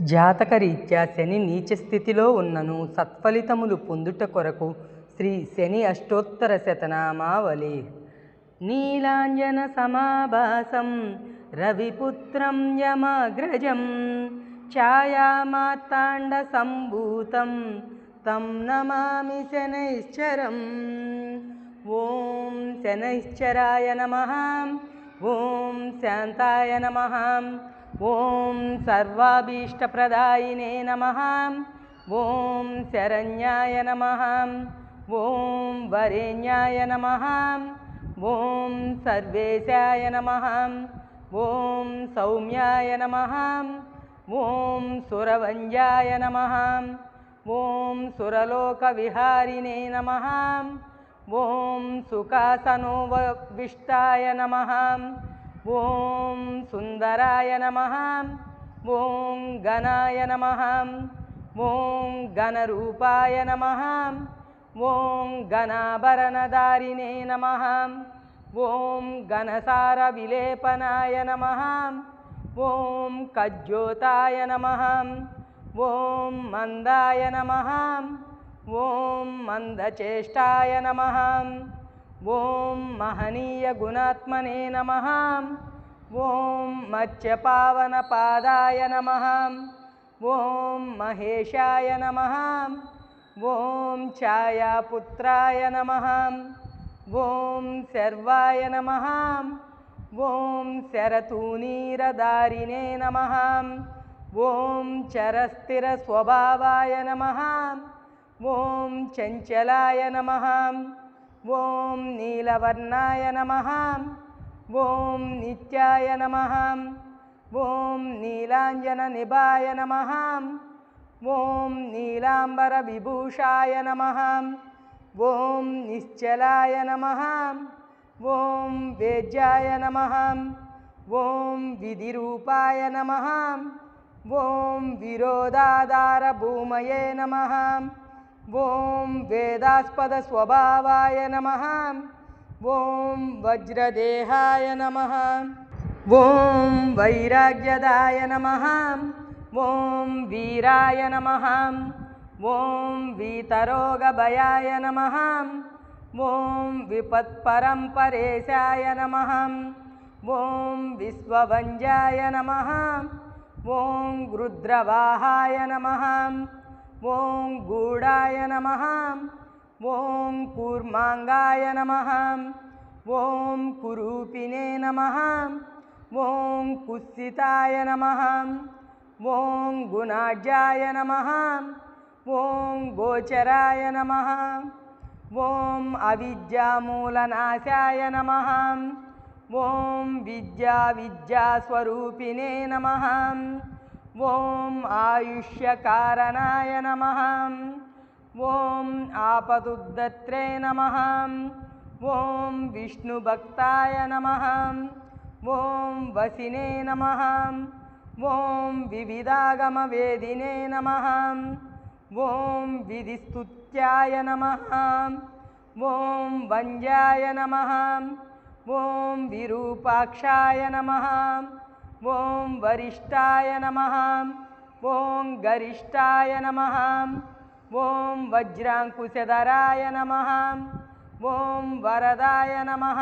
జాతకరీత్యా శని నీచ స్థితిలో ఉన్నను. సత్ఫలితములు పొందుట కొరకు శ్రీ శని అష్టోత్తర శతనామావళి. నీలాంజన సమాభాసం రవిపుత్రం యమగ్రజం ఛాయామాతాండ సంభూతం తం నమామి శనైశ్చరం. ఓం శనైశ్చరాయ నమ ఓం శాంతాయ నమ. ॐ सर्वाभीष्टप्रदायिने नमः। ॐ शरण्याय नमः। ॐ वरेण्याय नमः। ॐ सर्वेशाय नमः। ॐ सौम्याय नमः। ॐ सुरवञ्जाय नमः। ॐ सुरलोकविहारिणे नमः। ॐ सुखासनोवीष्टाय नमः। ॐ सुन्दराय नमः ॐ गणाय नमः ॐ गणरूपाय नमः ॐ गणाभरणदारिणे नमः ॐ गणसारविलेपनाय नमः ॐ कज्योताय नमः ॐ मन्दाय नमः ॐ मन्दचेष्टाय नमः। ॐ महनीयगुणात्मने नमः ॐ मत्स्यपावनपादाय नमः ॐ महेशाय नमः ॐ छायापुत्राय नमः ॐ सर्वाय नमः ॐ शरतूनीरदारिणे नमः ॐ चरस्थिरस्वभावाय नमः ॐ चञ्चलाय नमः ॐ नीलवर्णाय नमः ॐ नित्याय नमः ॐ नीलाञ्जननिभाय नमः ॐ नीलाम्बरविभूषाय नमः ॐ निश्चलाय नमः ॐ वेज्याय नमः ॐ विधिरूपाय नमः ॐ विरोधादारभूमये नमः ॐ वेदास्पदस्वभावाय नमः। ॐ वज्रदेहाय नमः। ॐ वैराग्यदाय नमः। ॐ वीराय नमः। ॐ वीतरोगभयाय नमः। ॐ विपत्परम्परेशाय नमः। ॐ विश्वभञ्जाय नमः। ॐ रुद्रवाहाय नमः। ॐ गूढाय नमः ॐ कूर्माङ्गाय नमः ॐ कुरूपिणे नमः ॐ कुत्सिताय नमः ॐ गुणाढ्याय नमः ॐ गोचराय नमः ॐ अविद्यामूलनाशाय नमः ॐ विद्याविद्यास्वरूपिणे नमः। ॐ आयुष्यकारणाय नमः ॐ आपदुदत्त्रे नमः ॐ विष्णुभक्ताय नमः ॐ वसिने नमः ॐ विविधागमवेदिने नमः ॐ विधिस्तुत्याय नमः ॐ वज्याय नमः ॐ विरूपाक्षाय नमः ॐ वरिष्ठाय नमः। ॐ गरिष्ठाय नमः। ॐ वज्राङ्कुशधराय नमः। ॐ वरदाय नमः।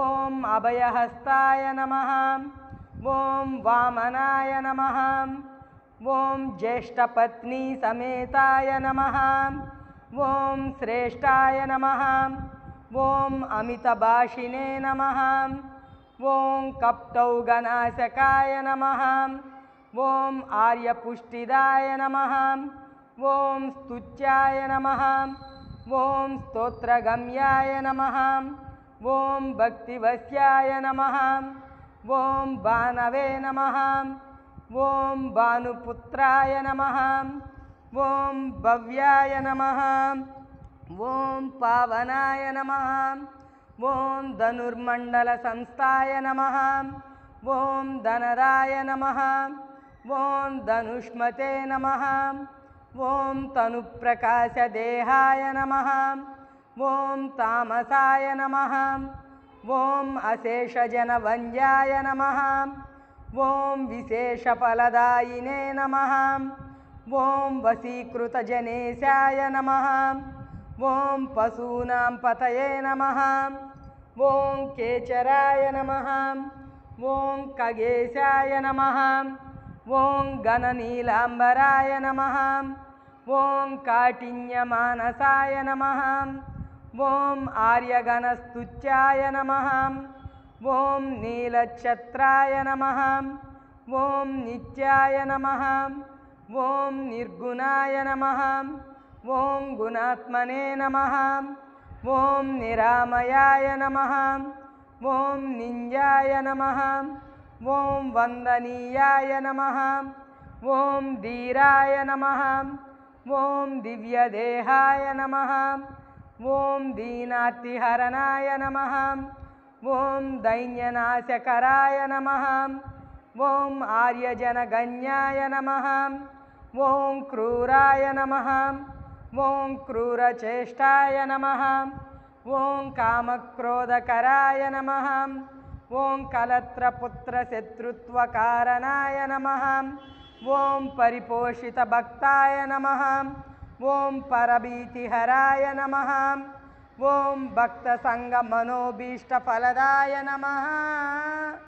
ॐ अभयहस्ताय नमः। ॐ वामनाय नमः। ॐ ज्येष्ठपत्नीसमेताय नमः। ॐ श्रेष्ठाय नमः। ॐ अमितभाषिणे नमः। ॐ कप्तौ गणाशकाय नमः। ॐ आर्यपुष्टिदाय नमः। ॐ स्तुत्याय नमः। ॐ स्तोत्रगम्याय नमः। ॐ भक्तिवस्याय नमः। ॐ बानवे नमः। ॐ भानुपुत्राय नमः। ॐ भव्याय नमः। ॐ पावनाय नमः। ॐ धनुर्मण्डलसंस्थाय नमः ॐ धनराय नमः ॐ धनुष्मते नमः ॐ तनुप्रकाशदेहाय नमः ॐ तामसाय नमः ॐ अशेषजनव्याय नमः ॐ विशेषफलदायिने नमः ॐ वशीकृतजनेशाय नमः ॐ पशूनां पतये नमः ॐ केचराय नमः। ॐ खगेशाय नमः। ॐ गणनीलाम्बराय नमः। ॐ काठिन्यमानसाय नमः। ॐ आर्यगणस्तुत्याय नमः। ॐ नीलच्छत्राय नमः। ॐ नित्याय नमः। ॐ निर्गुणाय नमः। ॐ गुणात्मने नमः ॐ निरामयाय नमः ॐ निञ्जाय नमः ॐ वन्दनीयाय नमः ॐ धीराय नमः ॐ दिव्यदेहाय नमः ॐ दीनातिहरणाय नमः ॐ दैन्यनाशकराय नमः ॐ आर्यजनगण्याय नमः ॐ क्रूराय नमः ॐ क्रूरचेष्टाय नमः। ॐ कामक्रोधकराय नमः। ॐ कलत्रपुत्रशत्रुत्वकारणाय नमः। ॐ परिपोषितभक्ताय नमः। ॐ परभीतिहराय नमः। ॐ भक्तसङ्गमनोभीष्टफलदाय नमः